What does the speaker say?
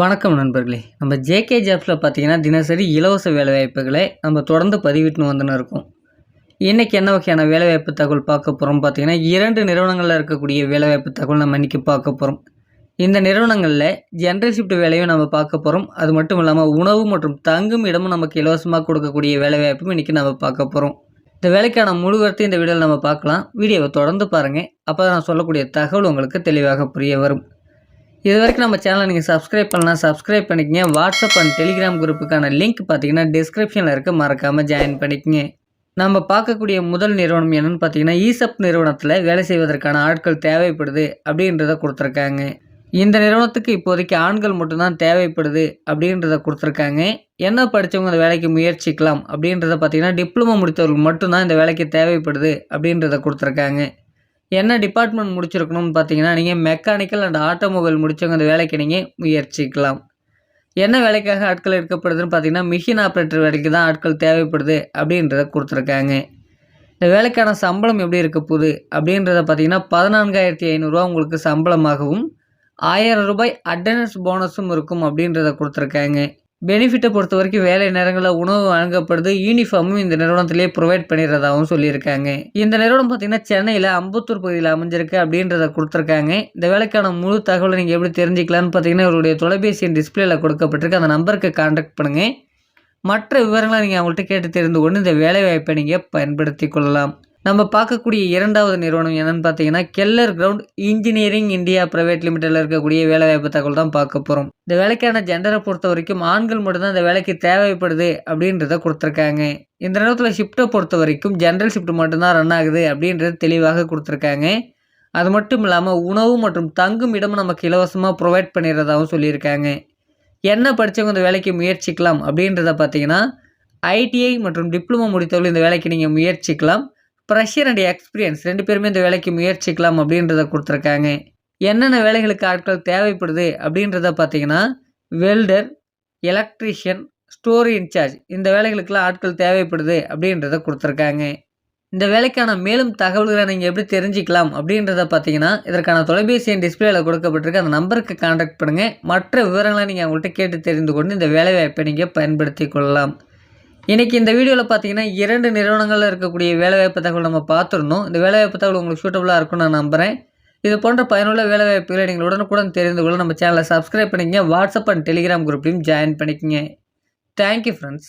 வணக்கம் நண்பர்களே. நம்ம ஜேகே ஜாப்ஸில் பார்த்தீங்கன்னா தினசரி இலவச வேலைவாய்ப்புகளை நம்ம தொடர்ந்து பதிவிட்டு வந்துன்னு இருக்கோம். இன்றைக்கி என்ன வகையான வேலைவாய்ப்பு தகவல் பார்க்க போகிறோம் பார்த்தீங்கன்னா இரண்டு நிறுவனங்களில் இருக்கக்கூடிய வேலைவாய்ப்பு தகவல் நம்ம இன்றைக்கி பார்க்க போகிறோம் இந்த நிறுவனங்களில் ஜென்ரல் ஷிஃப்ட் வேலையும் நம்ம பார்க்க போகிறோம் அது மட்டும் இல்லாமல் உணவு மற்றும் தங்கும் இடமும் நமக்கு இலவசமாக கொடுக்கக்கூடிய வேலைவாய்ப்பும் இன்றைக்கி நம்ம பார்க்க போகிறோம் இந்த வேலைக்கான முழு கருத்து இந்த வீடியோவில் நம்ம பார்க்கலாம். வீடியோவை தொடர்ந்து பாருங்கள் அப்போ நான் சொல்லக்கூடிய தகவல் உங்களுக்கு தெளிவாக புரிய வரும். இது வரைக்கும் நம்ம சேனலை நீங்கள் சப்ஸ்கிரைப் பண்ணலாம் சப்ஸ்கிரைப் பண்ணிக்கங்க. வாட்ஸ்அப் அண்ட் டெலிகிராம் குரூப்புக்கான லிங்க் பார்த்தீங்கன்னா டிஸ்கிரிப்ஷனில் இருக்க. மறக்காமல் ஜாயின் பண்ணிக்கங்க. நம்ம பார்க்கக்கூடிய முதல் நிறுவனம் என்னென்னு பார்த்தீங்கன்னா ஈசப் நிறுவனத்தில் வேலை செய்வதற்கான ஆட்கள் தேவைப்படுது அப்படின்றத கொடுத்துருக்காங்க. இந்த நிறுவனத்துக்கு இப்போதைக்கு ஆண்கள் மட்டும்தான் தேவைப்படுது அப்படின்றத கொடுத்துருக்காங்க. என்ன படித்தவங்க அந்த வேலைக்கு முயற்சிக்கலாம் அப்படின்றத பார்த்தீங்கன்னா டிப்ளமோ முடித்தவர்கள் மட்டும்தான் இந்த வேலைக்கு தேவைப்படுது அப்படின்றத கொடுத்துருக்காங்க. என்ன டிபார்ட்மெண்ட் முடிச்சிருக்கணும்னு பார்த்தீங்கன்னா நீங்கள் மெக்கானிக்கல் அண்ட் ஆட்டோமொபைல் முடித்தவங்க அந்த வேலைக்கு நீங்கள் முயற்சிக்கலாம். என்ன வேலைக்காக ஆட்கள் எடுக்கப்படுதுன்னு பார்த்தீங்கன்னா மிஷின் ஆப்ரேட்டர் வேலைக்கு தான் ஆட்கள் தேவைப்படுது அப்படின்றத கொடுத்துருக்காங்க. இந்த வேலைக்கான சம்பளம் எப்படி இருக்க போகுது அப்படின்றத பார்த்தீங்கன்னா பதினான்காயிரத்தி ஐநூறுரூவா உங்களுக்கு சம்பளமாகவும் ஆயிரம் ரூபாய் அட்டண்டன்ஸ் போனஸும் இருக்கும் அப்படின்றத கொடுத்துருக்காங்க. பெனிஃபிட்டை பொறுத்த வரைக்கும் வேலை நேரங்களில் உணவு வழங்கப்படுது. யூனிஃபார்மும் இந்த நிறுவனத்திலே ப்ரொவைட் பண்ணிடுறதாகவும் சொல்லியிருக்காங்க. இந்த நிறுவனம் பார்த்தீங்கன்னா சென்னையில் அம்பத்தூர் பகுதியில் அமைஞ்சிருக்கு அப்படின்றத கொடுத்துருக்காங்க. இந்த வேலைக்கான முழு தகவலை நீங்கள் எப்படி தெரிஞ்சுக்கலான்னு பார்த்தீங்கன்னா இவருடைய தொலைபேசியின் டிஸ்பிளேல கொடுக்கப்பட்டிருக்கு. அந்த நம்பருக்கு கான்டாக்ட் பண்ணுங்கள் மற்ற விவரங்களை நீங்கள் அவங்கள்ட்ட கேட்டு தெரிந்து கொண்டு இந்த வேலைவாய்ப்பை நீங்கள் பயன்படுத்தி கொள்ளலாம். நம்ம பார்க்கக்கூடிய இரண்டாவது நிறுவனம் என்னென்னு பார்த்தீங்கன்னா Keller ground engineering India private லிமிடெடில் இருக்கக்கூடிய வேலைவாய்ப்பு தகவல் தான் பார்க்க போகிறோம் இந்த வேலைக்கான ஜெண்டரை பொறுத்த வரைக்கும் ஆண்கள் மட்டும்தான் இந்த வேலைக்கு தேவைப்படுது அப்படின்றத கொடுத்துருக்காங்க. இந்த நேரத்தில் ஷிஃப்ட்டை பொறுத்த வரைக்கும் ஜென்ரல் ஷிஃப்ட் மட்டும்தான் ரன் ஆகுது அப்படின்றது தெளிவாக கொடுத்துருக்காங்க. அது மட்டும் இல்லாமல் உணவு மற்றும் தங்கும் இடமும் நமக்கு இலவசமாக ப்ரொவைட் பண்ணிடுறதாகவும் சொல்லியிருக்காங்க. என்ன படித்தவங்க இந்த வேலைக்கு முயற்சிக்கலாம் அப்படின்றத பார்த்தீங்கன்னா ஐடிஐ மற்றும் டிப்ளமோ முடித்தவர்கள் இந்த வேலைக்கு நீங்கள் முயற்சிக்கலாம். ப்ரெஷர் அண்ட் எக்ஸ்பீரியன்ஸ் ரெண்டு பேருமே இந்த வேலைக்கு முயற்சிக்கலாம் அப்படின்றத கொடுத்துருக்காங்க. என்னென்ன வேலைகளுக்கு ஆட்கள் தேவைப்படுது அப்படின்றத பார்த்தீங்கன்னா வெல்டர் எலக்ட்ரீஷியன் ஸ்டோர் இன்சார்ஜ் இந்த வேலைகளுக்கெல்லாம் ஆட்கள் தேவைப்படுது அப்படின்றத கொடுத்துருக்காங்க. இந்த வேலைக்கான மேலும் தகவல்களை நீங்கள் எப்படி தெரிஞ்சிக்கலாம் அப்படின்றத பார்த்தீங்கன்னா இதற்கான தொலைபேசி எண் டிஸ்பிளேயில் கொடுக்கப்பட்டிருக்கு. அந்த நம்பருக்கு காண்டாக்ட் பண்ணுங்கள் மற்ற விவரங்களை நீங்கள் அவங்கள்ட்ட கேட்டு தெரிந்து கொண்டு இந்த வேலைவாய்ப்பை நீங்கள் பயன்படுத்தி கொள்ளலாம். இன்றைக்கி இந்த வீடியோவில் பார்த்தீங்கன்னா இரண்டு நிறுவனங்களில் இருக்கக்கூடிய வேலைவாய்ப்பு தகவல் நம்ம பார்த்துருந்தோம் இந்த வேலைவாய்ப்பு தகவல் உங்களுக்கு சூட்டபுளாக இருக்கும்னு நான் நம்புகிறேன் இது போன்ற பயனுள்ள வேலைவாய்ப்புகளை நீங்கள் உடனுக்குடன் தெரிந்து கொள்ள நம்ம சேனலை சப்ஸ்கிரைப் பண்ணிக்கங்க. வாட்ஸ்அப் அண்ட் டெலிகிராம் குரூப்லையும் ஜாயின் பண்ணிக்கங்க. Thank you friends